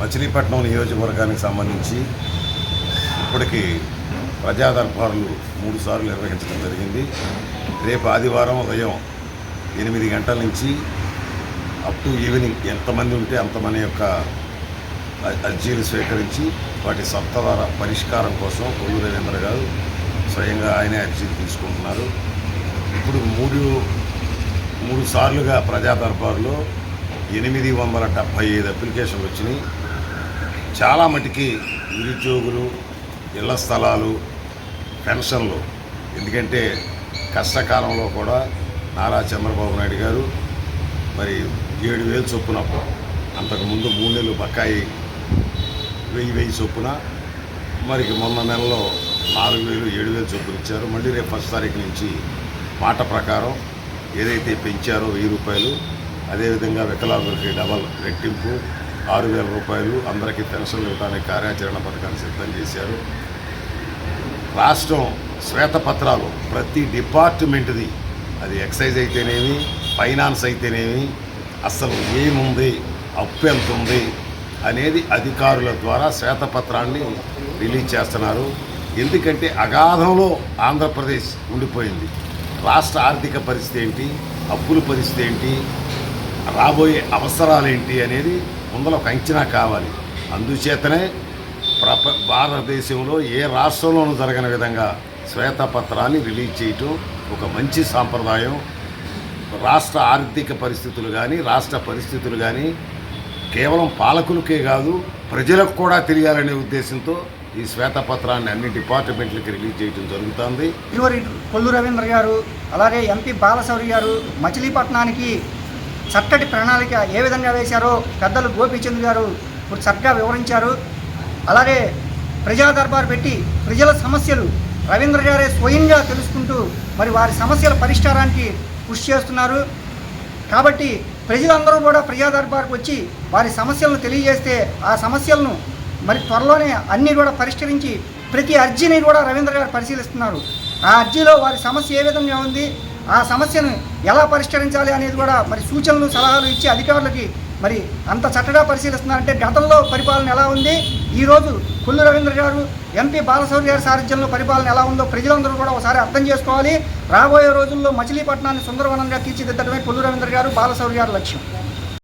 మచిలీపట్నం నియోజకవర్గానికి సంబంధించి ఇప్పటికీ ప్రజా దర్బార్లు మూడు సార్లు నిర్వహించడం జరిగింది. రేపు ఆదివారం ఉదయం ఎనిమిది గంటల నుంచి అప్ టు ఈవినింగ్ ఎంతమంది ఉంటే అంతమంది యొక్క అర్జీలు స్వీకరించి వాటి సత్వర పరిష్కారం కోసం కొల్లు రవీంద్ర గారు స్వయంగా ఆయనే అర్జీలు తీసుకుంటున్నారు. ఇప్పుడు మూడు మూడు సార్లుగా ప్రజా దర్బార్లో ఎనిమిది వందల డెబ్భై ఐదు అప్లికేషన్లు వచ్చినాయి. చాలా మటుకి నిరుద్యోగులు ఇళ్ళ స్థలాలు పెన్షన్లు. ఎందుకంటే కష్టకాలంలో కూడా నారా చంద్రబాబు నాయుడు గారు మరి ఏడు వేలు చొప్పున అంతకుముందు మూడు నెలలు బకాయి వెయ్యి వెయ్యి చొప్పున మరి మొన్న నెలలో నాలుగు వేలు ఏడు వేలు చొప్పున ఇచ్చారు. మళ్ళీ రేపు ఫస్ట్ తారీఖు నుంచి మాట ప్రకారం ఏదైతే పెంచారో వెయ్యి రూపాయలు అదేవిధంగా వికలాంగులకి డబల్ రెట్టింపు ఆరు వేల రూపాయలు అందరికీ పెన్షన్లు ఇవ్వడానికి కార్యాచరణ పథకాన్ని సిద్ధం చేశారు. రాష్ట్రం శ్వేతపత్రాలు ప్రతి డిపార్ట్మెంట్ది. అది ఎక్సైజ్ అయితేనేమి ఫైనాన్స్ అయితేనేమి అసలు ఏముంది అప్పు ఎంత ఉంది అనేది అధికారుల ద్వారా శ్వేతపత్రాన్ని రిలీజ్ చేస్తున్నారు. ఎందుకంటే అగాధంలో ఆంధ్రప్రదేశ్ ఉండిపోయింది. రాష్ట్ర ఆర్థిక పరిస్థితి ఏంటి అప్పుల పరిస్థితి ఏంటి రాబోయే అవసరాలేంటి అనేది ముందర ఒక అంచనా కావాలి. అందుచేతనే ప్రప భారతదేశంలో ఏ రాష్ట్రంలోనూ జరగని విధంగా శ్వేతపత్రాన్ని రిలీజ్ చేయటం ఒక మంచి సాంప్రదాయం. రాష్ట్ర ఆర్థిక పరిస్థితులు కానీ రాష్ట్ర పరిస్థితులు కానీ కేవలం పాలకులకే కాదు ప్రజలకు కూడా తెలియాలనే ఉద్దేశంతో ఈ శ్వేతపత్రాన్ని అన్ని డిపార్ట్మెంట్లకి రిలీజ్ చేయడం జరుగుతుంది. ఇరువురి కొల్లు రవీంద్ర గారు అలాగే ఎంపీ బాలశౌరి గారు మచిలీపట్నానికి చక్కటి ప్రణాళిక ఏ విధంగా వేశారో పెద్దలు గోపీచంద్ గారు ఇప్పుడు చక్కగా వివరించారు. అలాగే ప్రజా దర్బార్ పెట్టి ప్రజల సమస్యలు రవీంద్ర గారే స్వయంగా తెలుసుకుంటూ మరి వారి సమస్యల పరిష్కారానికి కృషి చేస్తున్నారు. కాబట్టి ప్రజలందరూ కూడా ప్రజా దర్బార్కు వచ్చి వారి సమస్యలను తెలియజేస్తే ఆ సమస్యలను మరి త్వరలోనే అన్నీ కూడా పరిష్కరించి ప్రతి అర్జీని కూడా రవీంద్ర గారు పరిశీలిస్తున్నారు. ఆ అర్జీలో వారి సమస్య ఏ విధంగా ఉంది? ఆ సమస్యను ఎలా పరిష్కరించాలి అనేది కూడా మరి సూచనలు సలహాలు ఇచ్చి అధికారులకి మరి అంత చక్కగా పరిశీలిస్తున్నారంటే గతంలో పరిపాలన ఎలా ఉంది? ఈరోజు కొల్లు రవీంద్ర గారు ఎంపీ బాలశౌరి గారి సారథ్యంలో పరిపాలన ఎలా ఉందో ప్రజలందరూ కూడా ఒకసారి అర్థం చేసుకోవాలి. రాబోయే రోజుల్లో మచిలీపట్నాన్ని సుందరవనంగా తీర్చిదిద్దడమే కొల్లు రవీంద్ర గారు బాలశౌరి గారు లక్ష్యం.